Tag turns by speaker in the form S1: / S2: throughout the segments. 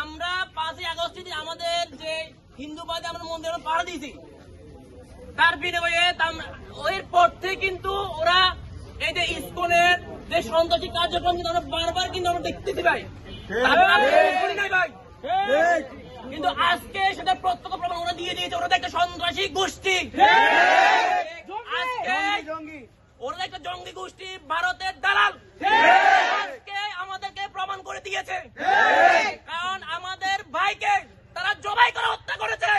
S1: আমরা পাঁচই আগস্ট আমাদের যে হিন্দু বাদে আমরা মন্দির দিয়েছি তার বিনিময়ে ওর পর থেকে কিন্তু ওরা এই যে যে সন্ত্রাসী কার্যক্রম কিন্তু আমরা বারবার কিন্তু আমরা দেখতেছি ভাই। ভাই। কিন্তু আজকে সেটা প্রত্যক্ষ প্রমাণ ওরা দিয়ে দিয়েছে। ওরা একটা সন্ত্রাসী গোষ্ঠী। আজকে ওরা একটা জঙ্গি গোষ্ঠী ভারতের দালাল আজকে আমাদেরকে প্রমাণ করে দিয়েছে কারণ আমাদের ভাইকে তারা জবাই করে হত্যা করেছে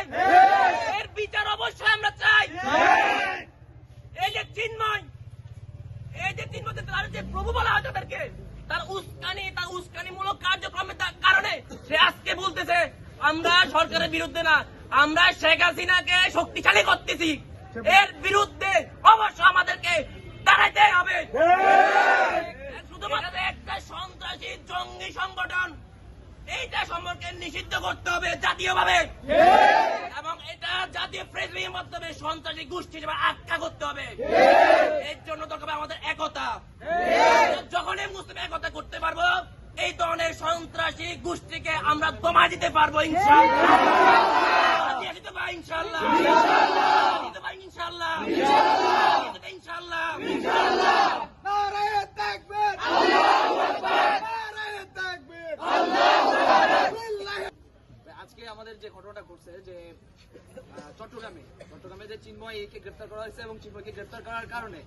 S1: এর বিচার অবশ্যই আমরা চাই এই যে চিন্ময় এই যে চিন্ময় তার যে প্রভু বলা হয় তাদেরকে তার উস্কানি তার উস্কানিমূলক কার্যক্রমের তা- কারণে সে আজকে বলতেছে আমরা সরকারের বিরুদ্ধে না আমরা শেখ হাসিনাকে শক্তিশালী করতেছি। এর বিরুদ্ধে অবশ্য আমাদেরকে দাঁড়াইতে হবে। শুধুমাত্র একটা সন্ত্রাসী জঙ্গি সংগঠন এইটা সম্পর্কে নিষিদ্ধ করতে হবে জাতীয়ভাবে। এবং এটা জাতীয় প্রেসিডেন্টের মাধ্যমে সন্ত্রাসী গোষ্ঠী হিসেবে আখ্যা করতে হবে। এর জন্য দরকার আমাদের একতা। যখনই মুসলিম একতা করতে এই ধরনের সন্ত্রাসী গোষ্ঠীকে আমরা দমা দিতে পারব
S2: আজকে আমাদের যে ঘটনাটা ঘটছে, যে চট্টগ্রামে চট্টগ্রামে যে চিন্ময়কে গ্রেফতার করা হয়েছে এবং চিন্ময়কে গ্রেফতার করার কারণে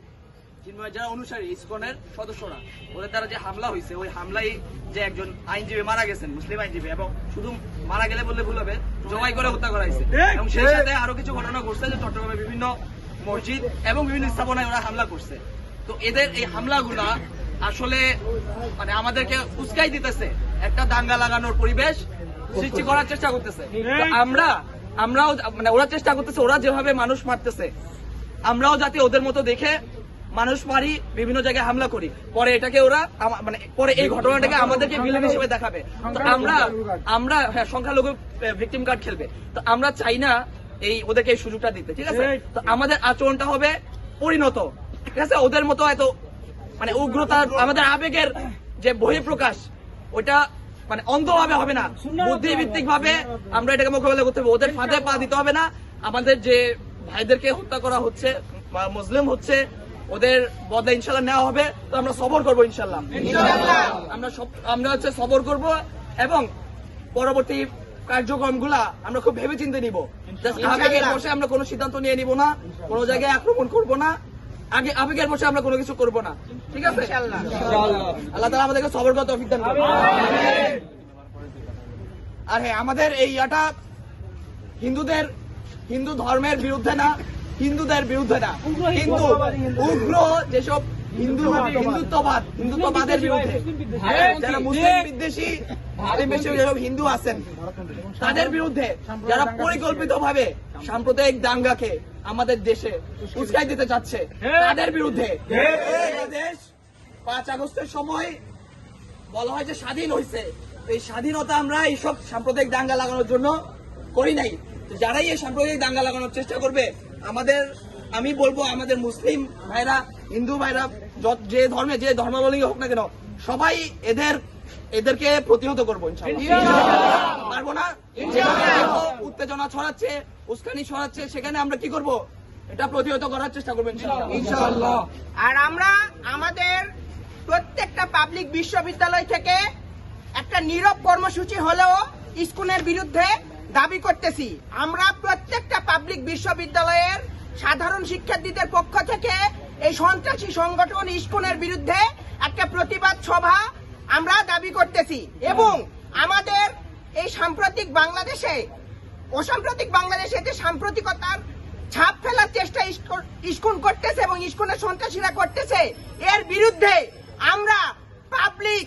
S2: চিন্ময় যারা অনুসারী ইসকনের সদস্যরা। ওদের দ্বারা যে হামলা হয়েছে ওই হামলায় যে একজন আইনজীবী মারা গেছেন মুসলিম আইনজীবী এবং শুধু মারা গেলে বললে ভুল হবে জবাই করে হত্যা করা হয়েছে। এবং সেই সাথে আরও কিছু ঘটনা ঘটছে যে চট্টগ্রামে বিভিন্ন মসজিদ এবং বিভিন্ন স্থাপনায় ওরা হামলা করছে। তো এদের এই হামলাগুলা আসলে মানে আমাদেরকে উস্কাই দিতেছে। একটা দাঙ্গা লাগানোর পরিবেশ সৃষ্টি করার চেষ্টা করতেছে। আমরা আমরাও মানে ওরা চেষ্টা করতেছে ওরা যেভাবে মানুষ মারতেছে আমরাও যাতে ওদের মতো দেখে মানুষ মারি বিভিন্ন জায়গায় হামলা করি। পরে এটাকে ওরা মানে পরে এই ঘটনাটাকে আমাদেরকে ভিলেন হিসেবে দেখাবে। তো আমরা আমরা হ্যাঁ সংখ্যালঘু ভিকটিম কার্ড খেলবে। তো আমরা চাই না এই ওদেরকে এই সুযোগটা দিতে ঠিক আছে? তো আমাদের আচরণটা হবে পরিণত ঠিক আছে? ওদের মতো এত মানে উগ্রতা আমাদের আবেগের যে বহিঃপ্রকাশ ওইটা মানে অন্ধভাবে হবে না। বুদ্ধিভিত্তিক ভাবে আমরা এটাকে মোকাবেলা করতে হবে। ওদের ফাঁদে পা দিতে হবে না। আমাদের যে ভাইদেরকে হত্যা করা হচ্ছে মুসলিম হচ্ছে ওদের বদলা ইনশাল্লাহ নেওয়া হবে তো আমরা সবর করব ইনশাল্লাহ আমরা সব আমরা হচ্ছে সবর করব এবং পরবর্তী কার্যক্রমগুলা আমরা খুব ভেবে চিন্তে নিব আবেগের বসে আমরা কোনো সিদ্ধান্ত নিয়ে নিব না কোনো জায়গায় আক্রমণ করব না আগে আবেগের বসে আমরা কোনো কিছু করব না। ঠিক আছে? আল্লাহ তালা আমাদেরকে সবর কত দান করুন। আর হ্যাঁ আমাদের এই ইয়াটা হিন্দুদের হিন্দু ধর্মের বিরুদ্ধে না হিন্দুদের বিরুদ্ধে না। কিন্তু উগ্র যেসব হিন্দু হিন্দুত্ববাদ হিন্দুত্ববাদের বিরুদ্ধে। যারা মুসলিম বিদ্বেষী যেসব হিন্দু আছেন তাদের বিরুদ্ধে যারা পরিকল্পিত ভাবে সাম্প্রদায়িক দাঙ্গাকে আমাদের দেশে উস্কাই দিতে চাচ্ছে তাদের বিরুদ্ধে। বাংলাদেশ পাঁচ আগস্টের সময় বলা হয় যে স্বাধীন হয়েছে এই স্বাধীনতা আমরা এইসব সাম্প্রদায়িক দাঙ্গা লাগানোর জন্য করি নাই। যারাই এই সাম্প্রদায়িক দাঙ্গা লাগানোর চেষ্টা করবে আমাদের আমি বলব আমাদের মুসলিম ভাইরা হিন্দু ভাইরা যে ধর্মে যে ধর্মাবলম্বী হোক না কেন সবাই এদের এদেরকে প্রতিহত করব পারব না? উত্তেজনা ছড়াচ্ছে উস্কানি ছড়াচ্ছে সেখানে আমরা কি করব? এটা প্রতিহত করার চেষ্টা করব ইনশাআল্লাহ।
S3: আর আমরা আমাদের প্রত্যেকটা পাবলিক বিশ্ববিদ্যালয় থেকে একটা নীরব কর্মসূচি হলেও স্কুলের বিরুদ্ধে দাবি করতেছি, আমরা প্রত্যেকটা পাবলিক বিশ্ববিদ্যালয়ের সাধারণ শিক্ষার্থীদের পক্ষ থেকে এই সন্ত্রাসী সংগঠন স্কুলের বিরুদ্ধে একটা প্রতিবাদ সভা আমরা দাবি করতেছি। এবং আমাদের এই সাম্প্রতিক বাংলাদেশে, অসাম্প্রতিক বাংলাদেশে যে সাম্প্রতিকতার ছাপ ফেলার চেষ্টা ইস্কো- ইস্কুন করতেছে এবং ইস্কুনের সন্ত্রাসীরা করতেছে, এর বিরুদ্ধে আমরা পাবলিক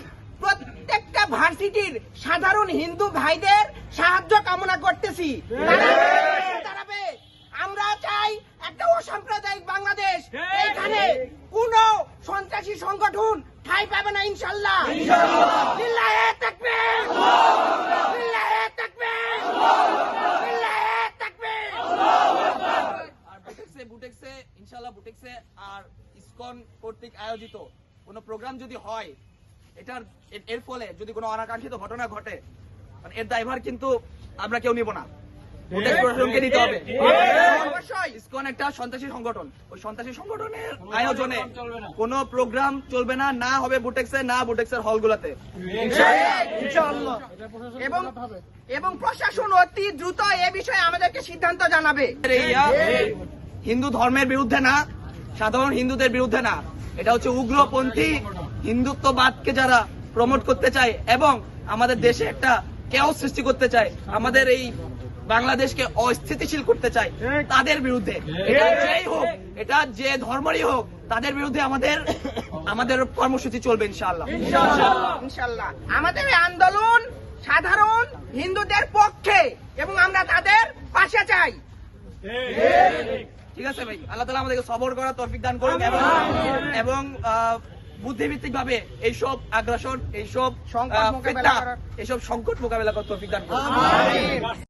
S3: ভার্সিটির সাধারণ হিন্দু ভাইদের সাহায্য কামনা করতেছি। আমরা চাই একটা অসাম্প্রদায়িক বাংলাদেশ। এখানে কোন সন্ত্রাসী সংগঠন ঠাই পাবে না ইনশাল্লাহ। লিল্লাহে তাকবীর। লিল্লাহে তাকবীর। লিল্লাহে তাকবীর।
S2: আর বুটেক্সে বুটেক্সে ইনশাল্লাহ বুটেক্সে আর ইসকন কর্তৃক আয়োজিত কোনো প্রোগ্রাম যদি হয় এটার এর- ফলে যদি কোনো অনাকাঙ্ক্ষিত ঘটনা ঘটে মানে এর দায়ভার কিন্তু আমরা কেউ নিব না ভোটের হবে ইসকন একটা সন্ত্রাসী সংগঠন ওই সন্ত্রাসী সংগঠনের আয়োজনে কোন প্রোগ্রাম চলবে না না হবে বুটেক্সে না বুটেক্সের হলগুলোতে
S3: এবং এবং প্রশাসন অতি দ্রুত এ বিষয়ে আমাদেরকে সিদ্ধান্ত জানাবে
S2: হিন্দু ধর্মের বিরুদ্ধে না সাধারণ হিন্দুদের বিরুদ্ধে না এটা হচ্ছে উগ্রপন্থী হিন্দুত্ববাদকে যারা প্রমোট করতে চায় এবং আমাদের দেশে একটা কেও সৃষ্টি করতে চায় আমাদের এই বাংলাদেশকে অস্থিতিশীল করতে চায় তাদের বিরুদ্ধে। এটা যেই হোক এটা যে ধর্মেরই হোক তাদের বিরুদ্ধে আমাদের আমাদের কর্মসূচি চলবে ইনশাআল্লাহ।
S3: ইনশাল্লাহ আমাদের আন্দোলন সাধারণ হিন্দুদের পক্ষে এবং আমরা তাদের পাশে চাই।
S2: ঠিক আছে ভাই আল্লাহ তালা আমাদেরকে সবর করার তৌফিক দান করুন এবং এবং বুদ্ধিভিত্তিক ভাবে এইসব আগ্রাসন এইসব
S3: সংকট মোকাবেলা
S2: ফিতনা, এইসব সংকট মোকাবেলা করার তৌফিক দান করুন।